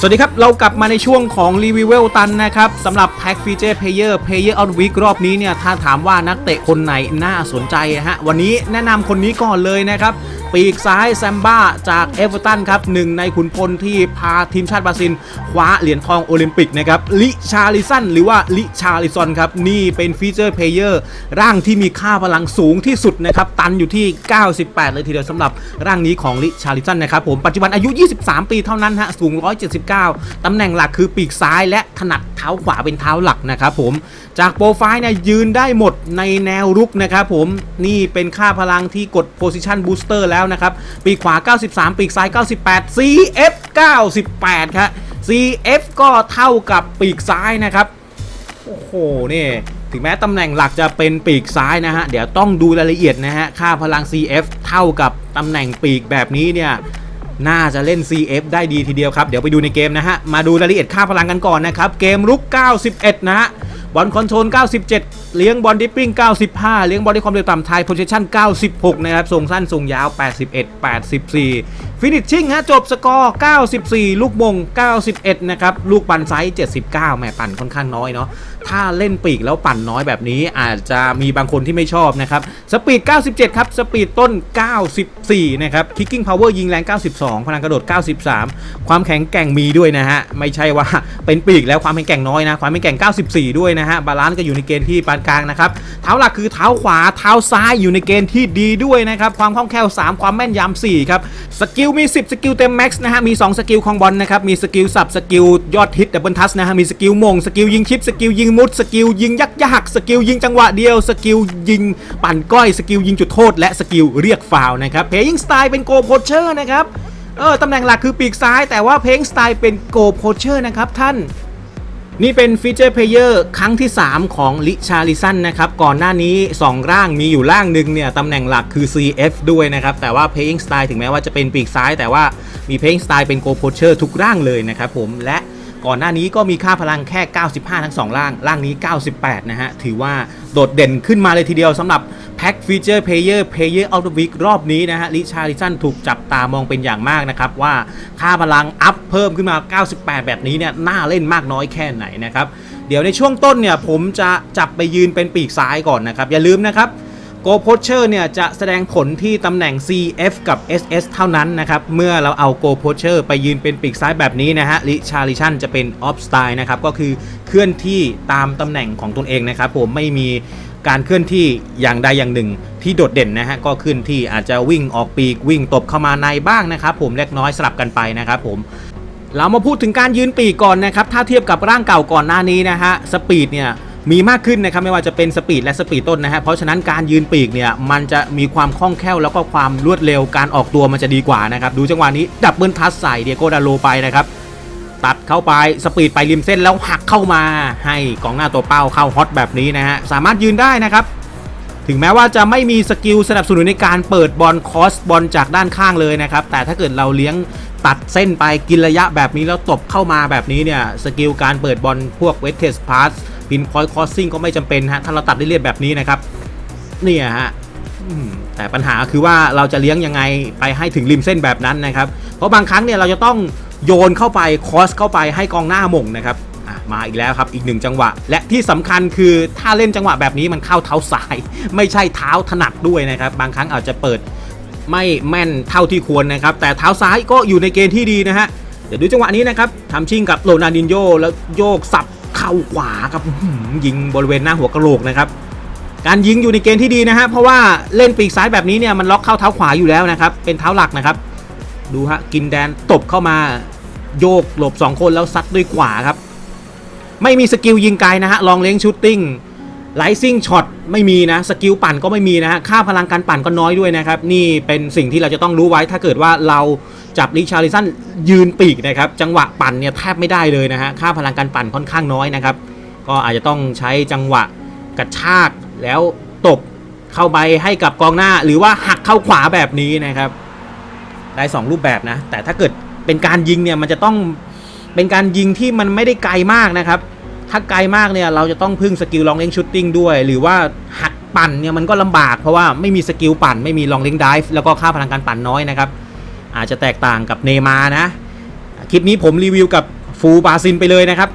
สวัสดีครับ เรากลับมาในช่วงของรีวิวเวลตันนะครับสำหรับแพ็กฟีเจอร์เพลเยอร์เพลเยอร์ออฟวีครอบนี้เนี่ย ถ้าถามว่านักเตะคนไหนน่าสนใจฮะ วันนี้แนะนำคนนี้ก่อนเลยนะครับ ปีกซ้ายแซมบ้าจากเอเวอร์ตันครับหนึ่งในขุนพลที่พาทีมชาติบราซิลคว้าเหรียญทองโอลิมปิกนะครับลิชาลิสันหรือว่าลิชาลิซอนครับนี่เป็นฟีเจอร์เพลเยอร์ร่างที่มีค่าพลังสูงที่สุดนะครับตันอยู่ที่ 98 เลยทีเดียวสำหรับร่างนี้ของลิชาลิสันนะครับผมปัจจุบันอายุ 23 ปีเท่านั้นฮะสูง 179 ตำแหน่งหลักคือปีกซ้ายและถนัดเท้าขวาเป็นเท้าหลักนะครับผมจากโปรไฟล์เนี่ยยืนได้หมดในแนวรุกนะครับผมนี่เป็นค่าพลังที่กด position booster แล้วนะครับ ปีกขวา 93 ปีกซ้าย 98 CF 98 ครับ CF ก็เท่ากับปีกซ้ายนะครับ โอ้โห นี่ถึงแม้ตำแหน่งหลักจะเป็นปีกซ้ายนะฮะ เดี๋ยวต้องดูรายละเอียดนะฮะ ค่าพลัง CF เท่ากับตำแหน่งปีกแบบนี้เนี่ยน่าจะเล่น CF ได้ดีทีเดียวครับ เดี๋ยวไปดูในเกมนะฮะ มาดูรายละเอียดค่าพลังกันก่อนนะครับ เกมรุก 91 นะฮะ บอลคอนโทรล 97 เลี้ยงบอลดิปปิ้ง 95 เลี้ยงบอลด้วยความเร็วต่ำไทยโพซิชั่น 96 นะครับ ส่งสั้น ส่งยาว 81 84 ฟินิชชิ่งฮะ จบสกอร์ 94 ลูกมง 91 นะครับ ลูกปั่นไซส์ 79 แม่ปั่นค่อนข้างน้อยเนาะ ถ้าเล่นปีกแล้วปั่นน้อยแบบนี้อาจจะมีบางคนที่ไม่ชอบนะครับ สปีด 97 ครับ สปีดต้น 94 นะครับ คิกกิ้งพาวเวอร์ยิงแรง 92 พลังกระโดด 93 ความแข็งแกร่งมีด้วยนะฮะ ไม่ใช่ว่าเป็นปีกแล้วความแข็งแกร่งน้อยนะ ความแข็งแกร่ง 94 ด้วยนะฮะ บาลานซ์ก็อยู่ในเกณฑ์ที่ปานกลางนะครับ เท้าหลักคือเท้าขวา เท้าซ้ายอยู่ในเกณฑ์ที่ดีด้วยนะครับ ความคล่องแคล่ว 3 ความแม่นยำ 4 ครับ สกิลมี 10 สกิลเต็มแม็กซ์นะฮะ มี 2 สกิลของบอลนะครับ มีสกิลสับ สกิลยอดฮิตดับเบิลทัสนะฮะ มีสกิลมง สกิลยิงชิป สกิลยิงมุดสกิลยิงยักยากสกิลยิงจังหวะเดียวสกิลยิงปั่นก้อยสกิลยิงจุดโทษ และสกิลเรียกฟาวนะครับเพยิงสไตล์เป็นโกโพเชอร์นะครับเออตำแหน่งหลักคือปีกซ้าย แต่ว่าเพลงสไตล์เป็นโกโพเชอร์นะครับท่านนี่เป็นฟีเจอร์เพลเยอร์ครั้งที่ 3 ของลิชาลิสันนะครับ ก่อนหน้านี้ 2 ร่างมีอยู่ร่างหนึ่งเนี่ยตำแหน่งหลักคือ CF ด้วยนะครับ แต่ว่า Playing Style ถึงแม้ว่าจะเป็นปีกซ้าย แต่ว่ามี Playing Style เป็น Go Poacher ทุกร่างเลยนะครับผมและ ก่อนหน้านี้ก็มีค่าพลังแค่ 95 ทั้ง2ร่างร่างนี้ 98 นะฮะ ถือว่าโดดเด่นขึ้นมาเลยทีเดียวสำหรับแพ็กฟีเจอร์เพลเยอร์เพลเยอร์ออฟเดอะวีครอบนี้นะฮะลิชาลิสันถูกจับตามองเป็นอย่างมากนะครับ ว่าค่าพลังอัพเพิ่มขึ้นมา 98 แบบนี้เนี่ยน่าเล่นมากน้อยแค่ไหนนะครับ เดี๋ยวในช่วงต้นเนี่ยผมจะจับไปยืนเป็นปีกซ้ายก่อนนะครับ อย่าลืมนะครับ Go Poacher เนี่ยจะแสดงผลที่ตำแหน่ง CF กับ SS เท่านั้นนะครับ เมื่อเราเอา Go Poacher ไปยืนเป็นปีกซ้ายแบบนี้นะฮะลิชาลิชันจะเป็น Off Style นะครับ ก็คือเคลื่อนที่ตามตำแหน่งของตนเองนะครับผมไม่มีการเคลื่อนที่อย่างใดอย่างหนึ่งที่โดดเด่นนะฮะก็เคลื่อนที่อาจจะวิ่งออกปีกวิ่งตบเข้ามาในบ้างนะครับผมเล็กน้อยสลับกันไปนะครับผมเรามาพูดถึงการยืนปีกก่อนนะครับถ้าเทียบกับร่างเก่าก่อนหน้านี้นะฮะสปีดเนี่ย มีมากขึ้นนะครับไม่ว่าจะเป็นสปีดและสปีดต้นนะฮะเพราะฉะนั้นการยืนปีกเนี่ยมันจะมีความคล่องแคล่วแล้วก็ความรวดเร็วการออกตัวมันจะดีกว่านะครับดูจังหวะนี้ดับเบิลทัสใส่เดียโกดาโลไปนะครับตัดเข้าไปสปีดไปริมเส้นแล้วหักเข้ามาให้กองหน้าตัวเป้าเข้าฮอตแบบนี้นะฮะสามารถยืนได้นะครับถึงแม้ว่าจะไม่มีสกิลสนับสนุนในการเปิดบอลคอสบอลจากด้านข้างเลยนะครับแต่ถ้าเกิดเราเลี้ยงตัดเส้นไปกินระยะแบบนี้แล้วตบเข้ามาแบบนี้เนี่ยสกิลการเปิดบอลพวกเวทเทสพาส พินพอยต์คอสซิ่งก็ไม่จำเป็นฮะถ้าเราตัดได้เรียบแบบนี้นะครับเนี่ยฮะแต่ปัญหาคือว่าเราจะเลี้ยงยังไงไปให้ถึงริมเส้นแบบนั้นนะครับ เพราะบางครั้งเนี่ยเราจะต้องโยนเข้าไปคอสเข้าไปให้กองหน้าหม่งนะครับมาอีกแล้วครับอีกหนึ่งจังหวะ และที่สำคัญคือถ้าเล่นจังหวะแบบนี้มันเข้าเท้าซ้าย ไม่ใช่เท้าถนัดด้วยนะครับ บางครั้งอาจจะเปิดไม่แม่นเท่าที่ควรนะครับ แต่เท้าซ้ายก็อยู่ในเกณฑ์ที่ดีนะฮะเดี๋ยวดูจังหวะนี้นะครับทำชิงกับโรนัลดินโญแล้วโยกสับ เข่าขวาครับยิงบริเวณหน้าหัวกะโหลกนะครับ การยิงอยู่ในเกณฑ์ที่ดีนะฮะเพราะว่าเล่นปีกซ้ายแบบนี้เนี่ยมันล็อกเข้าเท้าขวาอยู่แล้วนะครับ เป็นเท้าหลักนะครับ ดูฮะกินแดนตบเข้ามาโยกหลบ 2 คนแล้วซัดด้วยขวาครับ ไม่มีสกิลยิงไกลนะฮะลองเล้งชูตติ้ง ไลซิ่งช็อตไม่มีนะ สกิลปั่นก็ไม่มีนะฮะค่าพลังการปั่นก็น้อยด้วยนะครับ นี่เป็นสิ่งที่เราจะต้องรู้ไว้ถ้าเกิดว่าเราจับลิชาริสันยืนปีกนะครับ จังหวะปั่นเนี่ยแทบไม่ได้เลยนะฮะค่าพลังการปั่นค่อนข้างน้อยนะครับ ก็อาจจะต้องใช้จังหวะกระชากแล้วตบเข้าไปให้กับกองหน้า หรือว่าหักเข้าขวาแบบนี้นะครับ ได้ 2 รูปแบบนะ แต่ถ้าเกิดเป็นการยิงเนี่ยมันจะต้องเป็นการยิงที่มันไม่ได้ไกลมากนะครับ ถ้าไกลมากเนี่ยเราจะต้องพึ่งสกิลลองเล้งชูตติ้งด้วย หรือว่าหักปั่นเนี่ยมันก็ลำบากเพราะว่าไม่มีสกิลปั่นไม่มีลองเล้งดิฟแล้วก็ค่าพลังการปั่นน้อยนะครับ อาจจะแตกต่างกับเนมานะ คลิปนี้ผมรีวิวกับฟูบาซินไปเลยนะครับ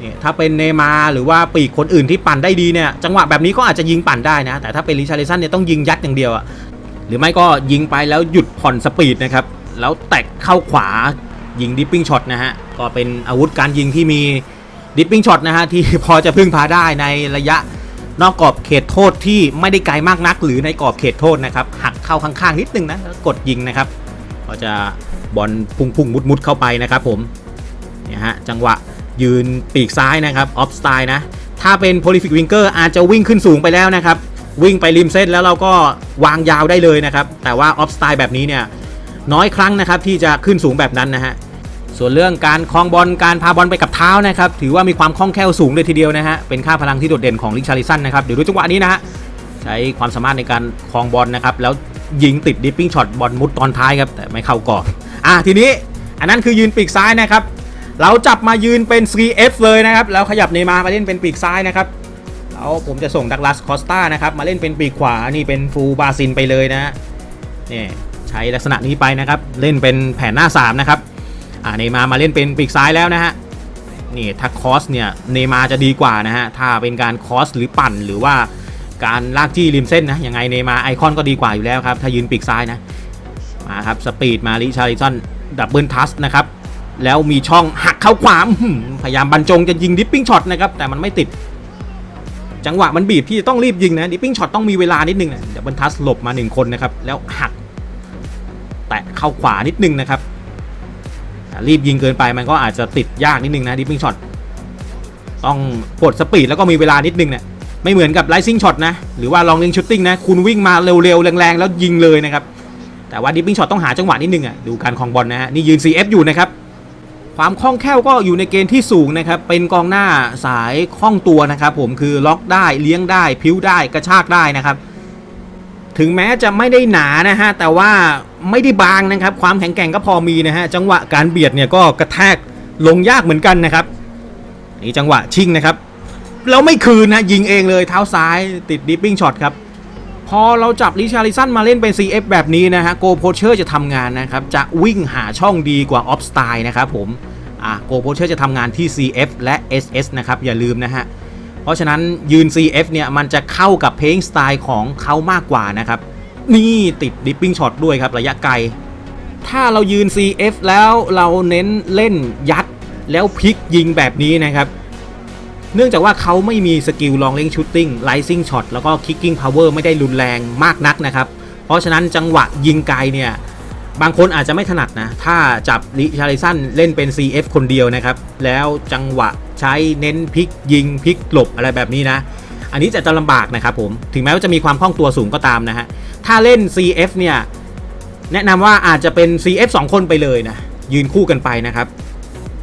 เนี่ยถ้าเป็นเนมาหรือว่าปีกคนอื่นที่ปั่นได้ดีเนี่ยจังหวะแบบนี้ก็อาจจะยิงปั่นได้นะ แต่ถ้าเป็นลิชาริสันเนี่ยต้องยิงยัดอย่างเดียวอะหรือไม่ก็ยิงไปแล้วหยุดผ่อนสปีดนะครับแล้วแตกเข้าขวายิงดิปปิ้งช็อตนะฮะก็เป็นอาวุธการยิงที่มี ดิปปิ้งช็อตนะฮะที่พอจะพึ่งพาได้ในระยะนอกกรอบเขตโทษที่ไม่ได้ไกลมากนัก หรือในกรอบเขตโทษนะครับหักเข้าข้างๆนิดนึงนะแล้วกดยิงนะครับก็จะบอลพุ่งพุ่งมุดมุดๆเข้าไปนะครับผมเนี่ยฮะจังหวะยืนปีกซ้ายนะครับออฟสไตล์นะถ้าเป็นโพลิฟิกวิงเกอร์อาจจะวิ่งขึ้นสูงไปแล้วนะครับวิ่งไปริมเส้นแล้วเราก็วางยาวได้เลยนะครับแต่ว่าออฟสไตล์แบบนี้เนี่ยน้อยครั้งนะครับที่จะขึ้นสูงแบบนั้นนะฮะส่วนเรื่องการคลองบอลการพาบอลไปกับ ท้านะครับถือว่ามีความคล่องแคล่วสูงเลยทีเดียวนะฮะเป็นค่าพลังที่โดดเด่นของลิชาริสันนะครับเดี๋ยวดูจังหวะนี้นะฮะใช้ความสามารถในการคลองบอลนะครับแล้วยิงติดดิปปิ้งช็อตบอลมุดตอนท้ายครับแต่ไม่เข้ากรอบอะทีนี้อันนั้นคือยืนปีกซ้ายนะครับเราจับมายืนเป็น 3F เลยนะครับแล้วขยับเนยมามาเล่นเป็นปีกซ้ายนะครับแล้วผมจะส่งดักลาสคอสตานะครับมาเล่นเป็นปีกขวานี่เป็นฟูบาซินไปเลยนะฮะนี่ใช้ลักษณะนี้ไปนะครับเล่นเป็นแผนหน้า3นะครับอ่าเนยมามาเล่นเป็นปีกซ้ายแล้วนะฮะ นี่ถ้าคอสเนี่ยเนมาจะดีกว่านะฮะถ้าเป็นการคอสหรือปั่นหรือว่าการลากจี้ริมเส้นนะยังไงเนมาไอคอนก็ดีกว่าอยู่แล้วครับ ถ้ายืนปีกซ้ายนะ มาครับ สปีดมาลิชาริสันดับเบิลทัสนะครับ แล้วมีช่องหักเข้าขวาอื้อหือพยายามบรรจงจะยิงดิปปิ้งช็อตนะครับ แต่มันไม่ติด จังหวะมันบีบที่จะต้องรีบยิงนะดิปปิ้งช็อตต้องมีเวลานิดนึงนะดับเบิลทัสหลบมาหนึ่งคนนะครับ แล้วหัก แตะเข้าขวานิดนึงนะครับ รีบยิงเกินไปมันก็อาจจะติดยากนิดนึงนะดิปปิ้งช็อตต้องกดสปีดแล้วก็มีเวลานิดนึงเนี่ยไม่เหมือนกับไลซิ่งช็อตนะหรือว่าลองเล่นชูตติ้งนะคุณวิ่งมาเร็วๆแรงๆแล้วยิงเลยนะครับแต่ว่าดิปปิ้งช็อตต้องหาจังหวะนิดนึงอะดูการคลองบอลนะฮะนี่ยืน CF อยู่นะครับความคล่องแคล่วก็อยู่ในเกณฑ์ที่สูงนะครับ เป็นกองหน้าสายคล่องตัวนะครับผมคือล็อกได้เลี้ยงได้ พิ้วได้กระชากได้นะครับ ถึงแม้จะไม่ได้หนานะฮะแต่ว่าไม่ได้บางนะครับ ความแข็งแกร่งก็พอมีนะฮะจังหวะการเบียดเนี่ยก็กระแทกลงยากเหมือนกันนะครับนี่จังหวะชิงนะครับแล้วไม่คืนนะยิงเองเลยเท้าซ้ายติดดิปปิ้งช็อตครับพอเราจับลิชาริสันมาเล่นเป็น CF แบบนี้นะฮะโกโพเชอร์จะทำงานนะครับจะวิ่งหาช่องดีกว่าออฟสไตล์นะครับผมอะโกโพเชอร์จะทำงานที่ CF และ SS นะครับอย่าลืมนะฮะ เพราะฉะนั้นยืน CF เนี่ยมันจะเข้ากับเพลงสไตล์ของเขามากกว่านะครับ นี่ติดดิปปิ้งช็อตด้วยครับระยะไกล ถ้าเรายืน CF แล้วเราเน้นเล่นยัดแล้วพลิกยิงแบบนี้นะครับ เนื่องจากว่าเขาไม่มีสกิลลองเล่งชูตติ้งไลซิ่งช็อตแล้วก็คิกกิ้งพาวเวอร์ไม่ได้รุนแรงมากนักนะครับ เพราะฉะนั้นจังหวะยิงไกลเนี่ยบางคนอาจจะไม่ถนัดนะ ถ้าจับลิชาริสันเล่นเป็น CF คนเดียวนะครับ แล้วจังหวะ ใช้เน้นพลิกยิงพลิกหลบอะไรแบบนี้นะ อันนี้จะจะลำบากนะครับผม ถึงแม้ว่าจะมีความคล่องตัวสูงก็ตามนะฮะ ถ้าเล่น CF เนี่ย แนะนำว่าอาจจะเป็น CF 2 คนไปเลยนะ ยืนคู่กันไปนะครับ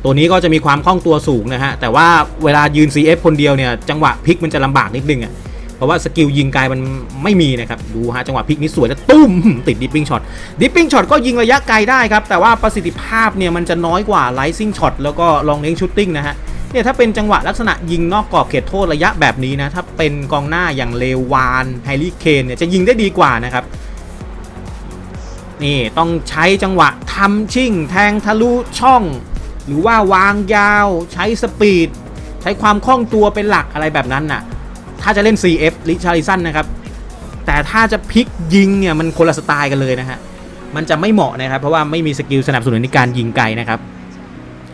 ตัวนี้ก็จะมีความคล่องตัวสูงนะฮะ แต่ว่าเวลายืน CF คนเดียวเนี่ย จังหวะพลิกมันจะลำบากนิดนึงอะ่ะเพราะว่าสกิลยิงไกลมันไม่มีนะครับดูฮะจังหวะพลิกนี้สวยแล้วตุ้มติดดิปปิ้งช็อตดิปปิ้งช็อตก็ยิงระยะไกลได้ครับ แต่ว่าประสิทธิภาพเนี่ยมันจะน้อยกว่าไลซิ่งช็อตแล้วก็ลองเลี้ยงชูตติ้งนะฮะ เนี่ยถ้าเป็นจังหวะลักษณะยิงนอกกรอบเขตโทษระยะแบบนี้นะ ถ้าเป็นกองหน้าอย่างเลวานไฮรี่เคนเนี่ยจะยิงได้ดีกว่านะครับ นี่ต้องใช้จังหวะทำชิ่ง แทงทะลุช่อง หรือว่าวางยาวใช้สปีด ใช้ความคล่องตัวเป็นหลักอะไรแบบนั้นน่ะ ถ้าจะเล่น CF ลิชาริสันนะครับ แต่ถ้าจะพลิกยิงเนี่ยมันคนละสไตล์กันเลยนะฮะมันจะไม่เหมาะนะครับ เพราะว่าไม่มีสกิลสนับสนุนในการยิงไกลนะครับ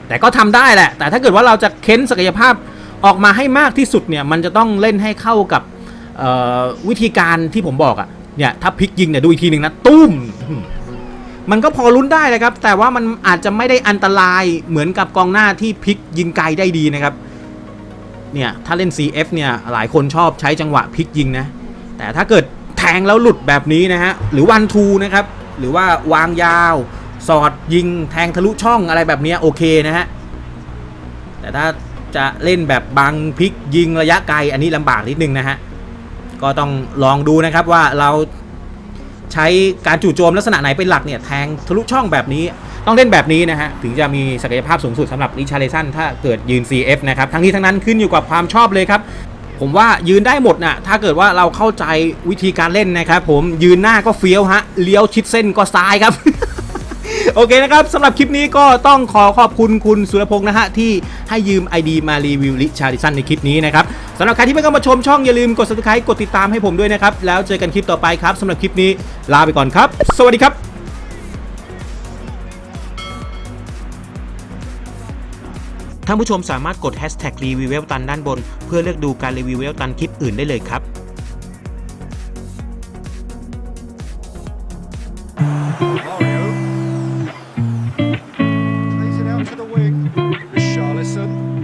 แต่ก็ทำได้แหละ แต่ถ้าเกิดว่าเราจะเค้นศักยภาพออกมาให้มากที่สุดเนี่ย มันจะต้องเล่นให้เข้ากับวิธีการที่ผมบอกอะ่ะ เนี่ย ถ้าพลิกยิงเนี่ยดูอีกทีหนึ่งนะ ตุ้ม มันก็พอลุ้นได้เลยครับ แต่ว่ามันอาจจะไม่ได้อันตรายเหมือนกับกองหน้าที่พลิกยิงไกลได้ดีนะครับ เนี่ย ถ้าเล่น CF เนี่ย หลายคนชอบใช้จังหวะพลิกยิงนะ แต่ถ้าเกิดแทงแล้วหลุดแบบนี้นะฮะ หรือวันทูนะครับ หรือว่าวางยาว สอดยิงแทงทะลุช่องอะไรแบบนี้โอเคนะฮะ แต่ถ้าจะเล่นแบบบังพลิกยิงระยะไกลอันนี้ลำบากนิดนึงนะฮะ ก็ต้องลองดูนะครับว่าเราใช้การจู่โจมลักษณะไหนเป็นหลักเนี่ยแทงทะลุช่องแบบนี้ต้องเล่นแบบนี้นะฮะ ถึงจะมีศักยภาพสูงสุดสำหรับริชาร์เลสันถ้าเกิดยืน CF นะครับ ทั้งนี้ทั้งนั้นขึ้นอยู่กับความชอบเลยครับผมว่ายืนได้หมดนะถ้าเกิดว่าเราเข้าใจวิธีการเล่นนะครับผมยืนหน้าก็เฟี้ยวฮะ เลี้ยวชิดเส้นก็ซ้ายครับ โอเคนะครับสำหรับคลิปนี้ก็ต้องขอขอบคุณคุณสุรพงศ์นะฮะ ที่ให้ยืม ID มารีวิวลิชาริสันในคลิปนี้นะครับสำหรับใครที่ไม่เข้ามาชมช่องอย่าลืมกด subscribe กดติดตามให้ผมด้วยนะครับ แล้วเจอกันคลิปต่อไปครับสำหรับคลิปนี้ลาไปก่อนครับ สวัสดีครับท่านผู้ชมสามารถกด hashtag รีวิวเวลตันด้านบน เพื่อเลือกดูการรีวิวเวลตันคลิปอื่นได้เลยครับ Grüße.